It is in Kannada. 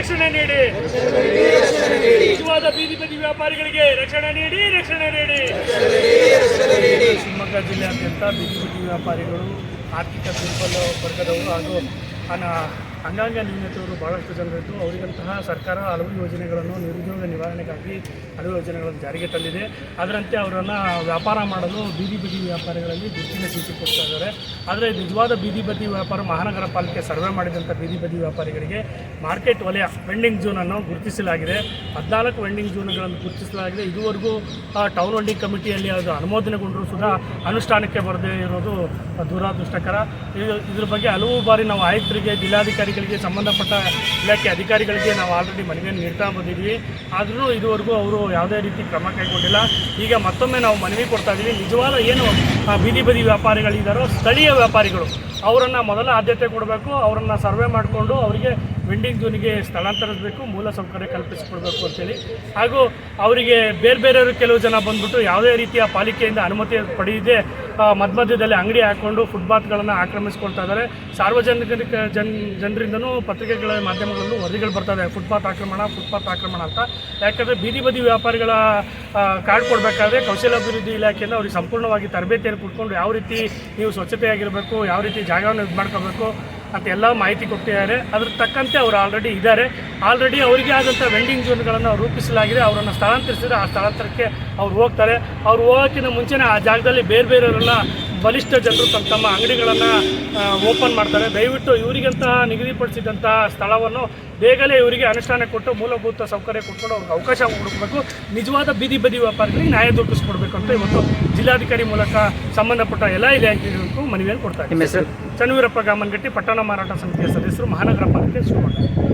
ರಕ್ಷಣೆ ನೀಡಿ. ನಿಜವಾದ ಬೀದಿ ಬದಿ ವ್ಯಾಪಾರಿಗಳಿಗೆ ರಕ್ಷಣೆ ನೀಡಿ ರಕ್ಷಣೆ ನೀಡಿ. ಶಿವಮೊಗ್ಗ ಜಿಲ್ಲೆಯಾದ್ಯಂತ ಬೀದಿ ಬದಿ ವ್ಯಾಪಾರಿಗಳು ಆರ್ಥಿಕ ದುರ್ಬಲ ವರ್ಗದವರು ಹಾಗೂ ಅನ ಅಂಗಾಂಗ ನ್ಯೂನತೆಯವರು ಭಾಳಷ್ಟು ಜನರಿದ್ದು, ಅವರಿಗಂತಹ ಸರ್ಕಾರ ಹಲವು ಯೋಜನೆಗಳನ್ನು ನಿರುದ್ಯೋಗ ನಿವಾರಣೆಗಾಗಿ ಹಲವು ಯೋಜನೆಗಳನ್ನು ಜಾರಿಗೆ ತಂದಿದೆ. ಅದರಂತೆ ಅವರನ್ನು ವ್ಯಾಪಾರ ಮಾಡಲು ಬೀದಿ ಬದಿ ವ್ಯಾಪಾರಿಗಳಲ್ಲಿ ಗುರುತಿನ ಚೀಟಿ ಕೊಡ್ತಾ ಇದ್ದಾರೆ. ಆದರೆ ನಿಜವಾದ ಬೀದಿ ಬದಿ ವ್ಯಾಪಾರ ಮಹಾನಗರ ಪಾಲಿಕೆ ಸರ್ವೆ ಮಾಡಿದಂಥ ಬೀದಿ ಬದಿ ವ್ಯಾಪಾರಿಗಳಿಗೆ ಮಾರ್ಕೆಟ್ ವಲಯ ವೆಂಡಿಂಗ್ ಝೋನನ್ನು ಗುರುತಿಸಲಾಗಿದೆ. ಹದಿನಾಲ್ಕು ವೆಂಡಿಂಗ್ ಝೋನ್ಗಳನ್ನು ಗುರುತಿಸಲಾಗಿದೆ. ಇದುವರೆಗೂ ಟೌನ್ ವೆಂಡಿಂಗ್ ಕಮಿಟಿಯಲ್ಲಿ ಅದು ಅನುಮೋದನೆಗೊಂಡರೂ ಸಹ ಅನುಷ್ಠಾನಕ್ಕೆ ಬರದೇ ಇರೋದು ದುರಾದೃಷ್ಟಕರ. ಇದು- ಇದ್ರ ಬಗ್ಗೆ ಹಲವು ಬಾರಿ ನಾವು ಆಯುಕ್ತರಿಗೆ ಜಿಲ್ಲಾಧಿಕಾರಿಗಳಿಗೆ ಸಂಬಂಧಪಟ್ಟ ಇಲಾಖೆ ಅಧಿಕಾರಿಗಳಿಗೆ ನಾವು ಆಲ್ರೆಡಿ ಮನವಿಯನ್ನು ನೀಡ್ತಾ ಬಂದಿದ್ದೀವಿ. ಆದರೂ ಇದುವರೆಗೂ ಅವರು ಯಾವುದೇ ರೀತಿ ಕ್ರಮ ಕೈಗೊಂಡಿಲ್ಲ. ಈಗ ಮತ್ತೊಮ್ಮೆ ನಾವು ಮನವಿ ಕೊಡ್ತಾ ಇದ್ದೀವಿ ನಿಜವಾದ ಏನು ಬೀದಿ ಬದಿ ವ್ಯಾಪಾರಿಗಳಿದ್ದಾರೋ ಸ್ಥಳೀಯ ವ್ಯಾಪಾರಿಗಳು ಅವರನ್ನು ಮೊದಲ ಆದ್ಯತೆ ಕೊಡಬೇಕು, ಅವರನ್ನು ಸರ್ವೆ ಮಾಡಿಕೊಂಡು ಅವರಿಗೆ ವೆಂಡಿಂಗ್ ಝೋನಿಗೆ ಸ್ಥಳಾಂತರಿಸಬೇಕು, ಮೂಲ ಸೌಕರ್ಯ ಕಲ್ಪಿಸಿಕೊಡ್ಬೇಕು ಅಂತೇಳಿ. ಹಾಗೂ ಅವರಿಗೆ ಬೇರೆ ಬೇರೆಯವರು ಕೆಲವು ಜನ ಬಂದ್ಬಿಟ್ಟು ಯಾವುದೇ ರೀತಿಯ ಪಾಲಿಕೆಯಿಂದ ಅನುಮತಿ ಪಡೆಯದೆ ಮಧ್ಯ ಮಧ್ಯದಲ್ಲಿ ಅಂಗಡಿ ಹಾಕ್ಕೊಂಡು ಫುಟ್ಪಾತ್ಗಳನ್ನು ಆಕ್ರಮಿಸ್ಕೊಳ್ತಾ ಇದ್ದಾರೆ. ಸಾರ್ವಜನಿಕ ಜನ್, ಜನರಿಂದನೂ ಪತ್ರಿಕೆಗಳ ಮಾಧ್ಯಮಗಳಲ್ಲೂ ವರದಿಗಳು ಇದೆ. ಫುಟ್ಪಾತ್ ಆಕ್ರಮಣ ಫುಟ್ಪಾತ್ ಆಕ್ರಮಣ ಅಂತ. ಯಾಕಂದರೆ ಬೀದಿ ಬದಿ ವ್ಯಾಪಾರಿಗಳ ಕಾರ್ಡ್ ಕೊಡಬೇಕಾದ್ರೆ ಕೌಶಲ್ಯಾಭಿವೃದ್ಧಿ ಇಲಾಖೆಯಿಂದ ಅವ್ರಿಗೆ ಸಂಪೂರ್ಣವಾಗಿ ತರಬೇತಿಯನ್ನು ಕೊಟ್ಕೊಂಡು ಯಾವ ರೀತಿ ನೀವು ಸ್ವಚ್ಛತೆಯಾಗಿರಬೇಕು, ಯಾವ ರೀತಿ ಜಾಗವನ್ನು ಇದು ಮಾಡ್ಕೋಬೇಕು ಅಂತ ಎಲ್ಲ ಮಾಹಿತಿ ಕೊಟ್ಟಿದ್ದಾರೆ. ಅದ್ರ ತಕ್ಕಂತೆ ಅವರು ಆಲ್ರೆಡಿ ಇದ್ದಾರೆ. ಆಲ್ರೆಡಿ ಅವರಿಗೆ ಆದಂಥ ವೆಂಡಿಂಗ್ ಝೋನ್ಗಳನ್ನು ರೂಪಿಸಲಾಗಿದೆ. ಅವರನ್ನು ಸ್ಥಳಾಂತರಿಸಿದ್ರೆ ಆ ಸ್ಥಳಾಂತರಕ್ಕೆ ಅವ್ರು ಹೋಗ್ತಾರೆ. ಅವ್ರು ಹೋಗೋಕ್ಕಿಂತ ಮುಂಚೆನೇ ಆ ಜಾಗದಲ್ಲಿ ಬೇರೆ ಬೇರೆಯವರೆಲ್ಲ ಬಲಿಷ್ಠ ಜನರು ತಮ್ಮ ತಮ್ಮ ಅಂಗಡಿಗಳನ್ನು ಓಪನ್ ಮಾಡ್ತಾರೆ. ದಯವಿಟ್ಟು ಇವರಿಗಂತಹ ನಿಗದಿಪಡಿಸಿದಂಥ ಸ್ಥಳವನ್ನು ಬೇಗಲೇ ಇವರಿಗೆ ಅನುಷ್ಠಾನ ಕೊಟ್ಟು ಮೂಲಭೂತ ಸೌಕರ್ಯ ಕೊಟ್ಕೊಂಡು ಅವ್ರಿಗೆ ಅವಕಾಶ ಹುಡುಕಬೇಕು. ನಿಜವಾದ ಬೀದಿ ಬದಿ ವ್ಯಾಪಾರಿಗಳಿಗೆ ನ್ಯಾಯ ದೊರಕಿಸ್ಕೊಡ್ಬೇಕು ಅಂತ ಇವತ್ತು ಜಿಲ್ಲಾಧಿಕಾರಿ ಮೂಲಕ ಸಂಬಂಧಪಟ್ಟ ಎಲ್ಲ ಇಲಾಖೆಗಳಿಗೂ ಮನವಿಯನ್ನು ಕೊಡ್ತಾರೆ ಚನ್ನವೀರಪ್ಪ ಗಾಮನಗಟ್ಟಿ ಪಟ್ಟಣ ಮಾರಾಟ ಸಮಿತಿಯ ಸದಸ್ಯರು ಮಹಾನಗರ ಪಾಲಿಕೆ ಶಿವಮೊಗ್ಗ